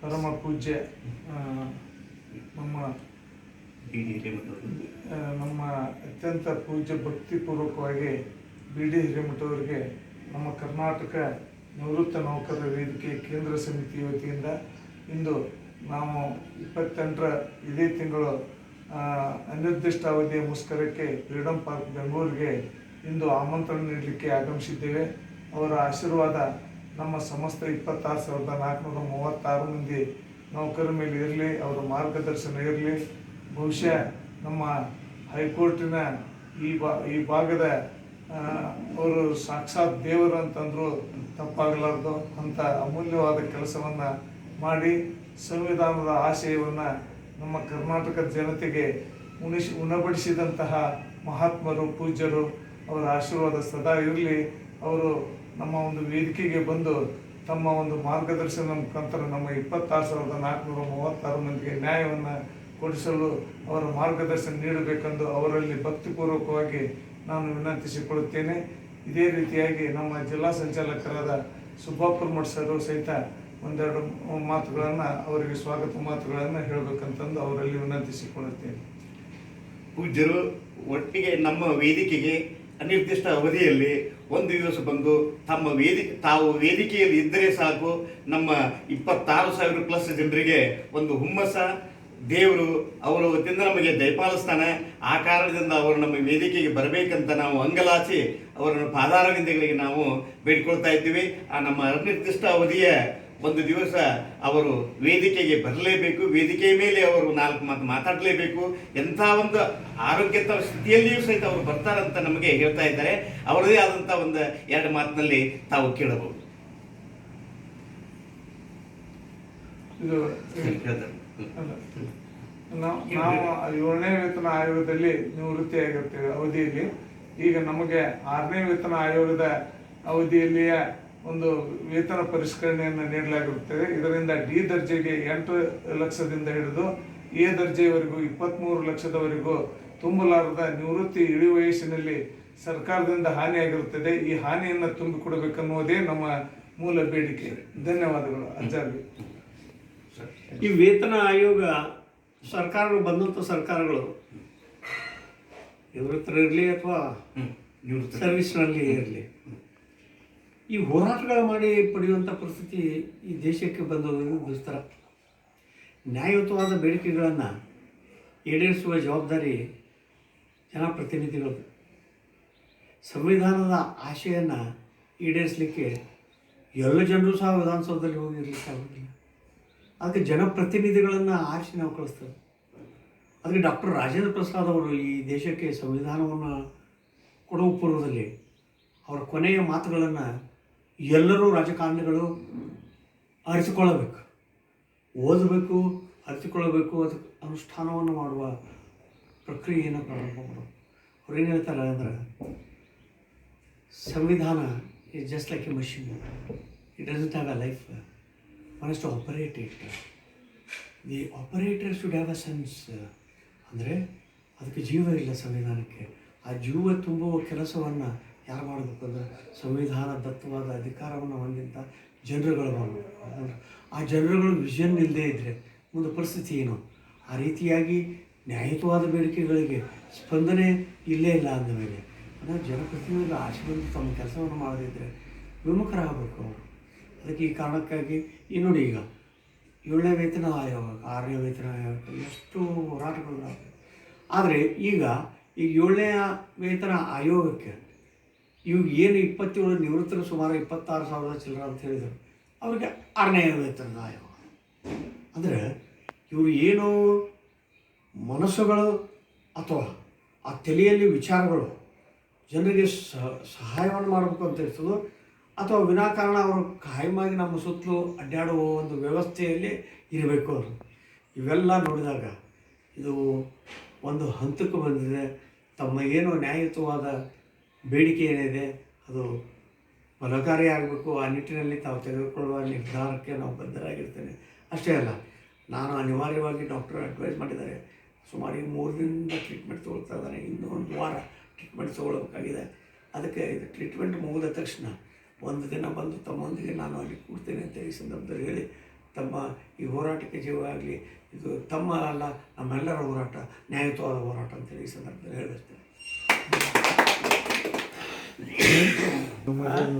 ಪರಮ ಪೂಜ್ಯ ನಮ್ಮ ನಮ್ಮ ಅತ್ಯಂತ ಪೂಜ್ಯ ಭಕ್ತಿಪೂರ್ವಕವಾಗಿ ಬಿ ಡಿ ಹಿರೇಮಠವರಿಗೆ ನಮ್ಮ ಕರ್ನಾಟಕ ನಿವೃತ್ತ ನೌಕರರ ವೇದಿಕೆ ಕೇಂದ್ರ ಸಮಿತಿ ವತಿಯಿಂದ ಇಂದು ನಾವು ಇಪ್ಪತ್ತೆಂಟರ ಇದೇ ತಿಂಗಳು ಅನಿರ್ದಿಷ್ಟ ಅವಧಿಯ ಮುಷ್ಕರಕ್ಕೆ ಫ್ರೀಡಂ ಪಾರ್ಕ್ ಬೆಂಗಳೂರಿಗೆ ಇಂದು ಆಮಂತ್ರಣ ನೀಡಲಿಕ್ಕೆ ಆಗಮಿಸಿದ್ದೇವೆ. ಅವರ ಆಶೀರ್ವಾದ ನಮ್ಮ ಸಮಸ್ತ ಇಪ್ಪತ್ತಾರು ಸಾವಿರದ ನಾಲ್ಕುನೂರ ಮೂವತ್ತಾರು ಮಂದಿ ನೌಕರರ ಮೇಲೆ ಇರಲಿ, ಅವರ ಮಾರ್ಗದರ್ಶನ ಇರಲಿ. ಬಹುಶಃ ನಮ್ಮ ಹೈಕೋರ್ಟಿನ ಈ ಬಾ, ಈ ಭಾಗದ ಅವರು ಸಾಕ್ಷಾತ್ ದೇವರು ಅಂತಂದ್ರು ತಪ್ಪಾಗಲಾರ್ದು ಅಂತ ಅಮೂಲ್ಯವಾದ ಕೆಲಸವನ್ನು ಮಾಡಿ ಸಂವಿಧಾನದ ಆಶಯವನ್ನು ನಮ್ಮ ಕರ್ನಾಟಕ ಜನತೆಗೆ ಉಣಿಸಿ ಉಣಬಡಿಸಿದಂತಹ ಮಹಾತ್ಮರು, ಪೂಜ್ಯರು, ಅವರ ಆಶೀರ್ವಾದ ಸದಾ ಇರಲಿ. ಅವರು ನಮ್ಮ ಒಂದು ವೇದಿಕೆಗೆ ಬಂದು ತಮ್ಮ ಒಂದು ಮಾರ್ಗದರ್ಶನ ಮುಖಾಂತರ ನಮ್ಮ ಇಪ್ಪತ್ತಾರು ಸಾವಿರದ ನಾಲ್ಕುನೂರ ಮೂವತ್ತಾರು ಮಂದಿಗೆ ನ್ಯಾಯವನ್ನು ಕೊಡಿಸಲು ಅವರ ಮಾರ್ಗದರ್ಶನ ನೀಡಬೇಕೆಂದು ಅವರಲ್ಲಿ ಭಕ್ತಿಪೂರ್ವಕವಾಗಿ ನಾನು ವಿನಂತಿಸಿಕೊಳ್ಳುತ್ತೇನೆ. ಇದೇ ರೀತಿಯಾಗಿ ನಮ್ಮ ಜಿಲ್ಲಾ ಸಂಚಾಲಕರಾದ ಸುಬ್ಬಾಪುರ ಮಠ ಸರ್ ಸಹಿತ ಒಂದೆರಡು ಮಾತುಗಳನ್ನು ಅವರಿಗೆ ಸ್ವಾಗತ ಮಾತುಗಳನ್ನು ಹೇಳಬೇಕಂತಂದು ಅವರಲ್ಲಿ ವಿನಂತಿಸಿಕೊಳ್ಳುತ್ತೇನೆ. ಪೂಜ್ಯರು, ಒಟ್ಟಿಗೆ ನಮ್ಮ ವೇದಿಕೆಗೆ ಅನಿರ್ದಿಷ್ಟ ಅವಧಿಯಲ್ಲಿ ಒಂದು ದಿವಸ ಬಂದು ತಮ್ಮ ವೇದಿ, ತಾವು ವೇದಿಕೆಯಲ್ಲಿ ಇದ್ದರೆ ಸಾಕು. ನಮ್ಮ ಇಪ್ಪತ್ತಾರು ಸಾವಿರ ಪ್ಲಸ್ ಜನರಿಗೆ ಒಂದು ಹುಮ್ಮಸ. ದೇವರು ಅವರ ವತಿಯಿಂದ ನಮಗೆ ದಯಪಾಲಿಸ್ತಾನೆ ಆ ಕಾರಣದಿಂದ ಅವರು ನಮ್ಮ ವೇದಿಕೆಗೆ ಬರಬೇಕಂತ ನಾವು ಅಂಗಲಾಚಿ ಅವರನ್ನು ಪಾದಾರವಿಂದಗಳಿಗೆ ನಾವು ಬೇಡ್ಕೊಳ್ತಾ ಇದ್ದೀವಿ. ಆ ನಮ್ಮ ಅನಿರ್ದಿಷ್ಟ ಅವಧಿಯ ಒಂದು ದಿವಸ ಅವರು ವೇದಿಕೆಗೆ ಬರಲೇಬೇಕು ವೇದಿಕೆಯ ಮೇಲೆ ಅವರು ನಾಲ್ಕು ಮಾತು ಮಾತಾಡಲೇಬೇಕು ಎಂಥ ಒಂದು ಆರೋಗ್ಯದ ಸ್ಥಿತಿಯಲ್ಲಿಯೂ ಸಹಿತ ಅವರು ಬರ್ತಾರಂತ ನಮಗೆ ಹೇಳ್ತಾ ಇದ್ದಾರೆ. ಅವರದೇ ಆದಂಥ ಒಂದು ಎರಡು ಮಾತಿನಲ್ಲಿ ತಾವು ಕೇಳಬಹುದು. ನಾವು ಏಳನೇ ವೇತನ ಆಯೋಗದಲ್ಲಿ ನಿವೃತ್ತಿಯಾಗಿರ್ತೇವೆ ಅವಧಿಯಲ್ಲಿ. ಈಗ ನಮಗೆ ಆರನೇ ವೇತನ ಆಯೋಗದ ಅವಧಿಯಲ್ಲಿಯ ಒಂದು ವೇತನ ಪರಿಷ್ಕರಣೆಯನ್ನು ನೀಡಲಾಗಿರುತ್ತದೆ. ಇದರಿಂದ ಡಿ ದರ್ಜೆಗೆ ಎಂಟು ಲಕ್ಷದಿಂದ ಹಿಡಿದು ಎ ದರ್ಜೆಯವರೆಗೂ ಇಪ್ಪತ್ತ್ಮೂರು ಲಕ್ಷದವರೆಗೂ ತುಂಬಲಾರದ ನಿವೃತ್ತಿ ಇಳಿ ವಯಸ್ಸಿನಲ್ಲಿ ಸರ್ಕಾರದಿಂದ ಹಾನಿಯಾಗಿರುತ್ತದೆ. ಈ ಹಾನಿಯನ್ನು ತುಂಬಿಕೊಡಬೇಕನ್ನುವುದೇ ನಮ್ಮ ಮೂಲ ಬೇಡಿಕೆ. ಧನ್ಯವಾದಗಳು ಅಜ್ಜಾರ್ಗೆ ಈ ವೇತನ ಆಯೋಗ ಸರ್ಕಾರಗಳು ಬಂದಂಥ ಸರ್ಕಾರಗಳು ನಿವೃತ್ತರಿರಲಿ ಅಥವಾ ಸರ್ವಿಸ್ನಲ್ಲಿ ಇರಲಿ? ಈ ಹೋರಾಟಗಳು ಮಾಡಿ ಪಡೆಯುವಂಥ ಪರಿಸ್ಥಿತಿ ಈ ದೇಶಕ್ಕೆ ಬಂದದ್ದು ದುಸ್ತರ. ನ್ಯಾಯಯುತವಾದ ಬೇಡಿಕೆಗಳನ್ನು ಈಡೇರಿಸುವ ಜವಾಬ್ದಾರಿ ಜನಪ್ರತಿನಿಧಿಗಳದ್ದು. ಸಂವಿಧಾನದ ಆಶೆಯನ್ನು ಈಡೇರಿಸಲಿಕ್ಕೆ ಎಲ್ಲ ಜನರು ಸಹ ವಿಧಾನಸೌಧದಲ್ಲಿ ಹೋಗಿ ಇರಲಿಕ್ಕೆ ಆಗೋದಿಲ್ಲ. ಅದಕ್ಕೆ ಜನಪ್ರತಿನಿಧಿಗಳನ್ನು ಆರಿಸಿ ನಾವು ಕಳಿಸ್ತೇವೆ. ಅದಕ್ಕೆ ಡಾಕ್ಟರ್ ರಾಜೇಂದ್ರ ಪ್ರಸಾದ್ ಅವರು ಈ ದೇಶಕ್ಕೆ ಸಂವಿಧಾನವನ್ನು ಕೊಡುವ ಪೂರ್ವದಲ್ಲಿ ಅವರ ಕೊನೆಯ ಮಾತುಗಳನ್ನು ಎಲ್ಲರೂ ರಾಜಕಾರಣಿಗಳು ಅರಿತುಕೊಳ್ಳಬೇಕು. ಓದಬೇಕು, ಅರಿತುಕೊಳ್ಳಬೇಕು ಅದಕ್ಕೆ ಅನುಷ್ಠಾನವನ್ನು ಮಾಡುವ ಪ್ರಕ್ರಿಯೆಯನ್ನು ಪ್ರಾರಂಭ ಮಾಡೋದು. ಅವ್ರು ಏನು ಹೇಳ್ತಾರೆ ಅಂದ್ರೆ, ಸಂವಿಧಾನ is just like a machine it doesn't have a life man must operate it the operator should have a sense ಅಂದರೆ, ಅದಕ್ಕೆ ಜೀವ ಇಲ್ಲ ಸಂವಿಧಾನಕ್ಕೆ. ಆ ಜೀವ ತುಂಬುವ ಕೆಲಸವನ್ನು ಯಾರು ಮಾಡಬೇಕು ಅಂದರೆ ಸಂವಿಧಾನ ದತ್ತವಾದ ಅಧಿಕಾರವನ್ನು ಹೊಂದಿದ್ದ ಜನರುಗಳು ಮಾಡಬೇಕು. ಆ ಜನರುಗಳು ವಿಷನ್ ಇಲ್ಲದೇ ಇದ್ದರೆ ಮುಂದೆ ಪರಿಸ್ಥಿತಿ ಏನು? ಆ ರೀತಿಯಾಗಿ ನ್ಯಾಯಯುತವಾದ ಬೇಡಿಕೆಗಳಿಗೆ ಸ್ಪಂದನೆ ಇಲ್ಲೇ ಇಲ್ಲ ಅಂದ ಮೇಲೆ ಅಂದರೆ ಜನಪ್ರತಿನಿಧಿಗಳು ಆಸೆ ಬಂದು ತಮ್ಮ ಕೆಲಸವನ್ನು ಮಾಡದಿದ್ದರೆ ವಿಮುಖರಾಗಬೇಕು ಅವರು. ಅದಕ್ಕೆ ಈ ಕಾರಣಕ್ಕಾಗಿ ಈ ನೋಡಿ ಈಗ ಏಳನೇ ವೇತನ ಆಯೋಗ, ಆರನೇ ವೇತನ ಆಯೋಗ ಎಷ್ಟು ಹೋರಾಟಗಳು ಆದರೆ ಈಗ ಈಗ ಏಳನೇ ವೇತನ ಆಯೋಗಕ್ಕೆ ಇವಾಗ ಏನು ಇಪ್ಪತ್ತೇಳು ನಿವೃತ್ತರು ಸುಮಾರು ಇಪ್ಪತ್ತಾರು ಸಾವಿರದ ಚಿಲ್ಲರ ಅಂತ ಹೇಳಿದರು. ಅವ್ರಿಗೆ ಆರನೇ ವೇತನದ ಆಯೋಗ. ಅಂದರೆ ಇವರು ಏನು ಮನಸ್ಸುಗಳು ಅಥವಾ ಆ ತಲೆಯಲ್ಲಿ ವಿಚಾರಗಳು ಜನರಿಗೆ ಸಹ ಸಹಾಯವನ್ನು ಮಾಡಬೇಕು ಅಂತ ಇರ್ತದೋ, ಅಥವಾ ವಿನಾಕಾರಣ ಅವರು ಖಾಯಮಾಗಿ ನಮ್ಮ ಸುತ್ತಲೂ ಅಡ್ಡಾಡುವ ಒಂದು ವ್ಯವಸ್ಥೆಯಲ್ಲಿ ಇರಬೇಕು ಅವರು ಇವೆಲ್ಲ ನೋಡಿದಾಗ ಇದು ಒಂದು ಹಂತಕ್ಕೆ ಬಂದಿದೆ. ತಮ್ಮ ಏನು ನ್ಯಾಯಯುತವಾದ ಬೇಡಿಕೆ ಏನಿದೆ, ಅದು ಫಲಕಾರಿಯಾಗಬೇಕು ಆ ನಿಟ್ಟಿನಲ್ಲಿ ತಾವು ತೆಗೆದುಕೊಳ್ಳುವ ನಿರ್ಧಾರಕ್ಕೆ ನಾವು ಬದ್ಧರಾಗಿರ್ತೇನೆ ಅಷ್ಟೇ ಅಲ್ಲ, ನಾನು ಅನಿವಾರ್ಯವಾಗಿ ಡಾಕ್ಟರ್ ಅಡ್ವೈಸ್ ಮಾಡಿದ್ದಾರೆ. ಸುಮಾರು ಈಗ ಮೂರು ದಿನದಿಂದ ಟ್ರೀಟ್ಮೆಂಟ್ ತೊಗೊಳ್ತಾ ಇದ್ದಾನೆ. ಇನ್ನೂ ಒಂದು ವಾರ ಟ್ರೀಟ್ಮೆಂಟ್ ತೊಗೊಳ್ಬೇಕಾಗಿದೆ. ಅದಕ್ಕೆ ಇದು ಟ್ರೀಟ್ಮೆಂಟ್ ಮುಗಿದ ತಕ್ಷಣ ಒಂದು ದಿನ ಬಂದು ತಮ್ಮೊಂದಿಗೆ ನಾನು ಅಲ್ಲಿ ಕೂಡ್ತೇನೆ ಅಂತ ಈ ಸಂದರ್ಭದಲ್ಲಿ ಹೇಳಿ, ತಮ್ಮ ಈ ಹೋರಾಟಕ್ಕೆ ಜೀವ ಆಗಲಿ, ಇದು ತಮ್ಮ ಅಲ್ಲ, ನಮ್ಮೆಲ್ಲರ ಹೋರಾಟ, ನ್ಯಾಯಯುತವಾದ ಹೋರಾಟ ಅಂತೇಳಿ ಈ ಸಂದರ್ಭದಲ್ಲಿ Não, não, não.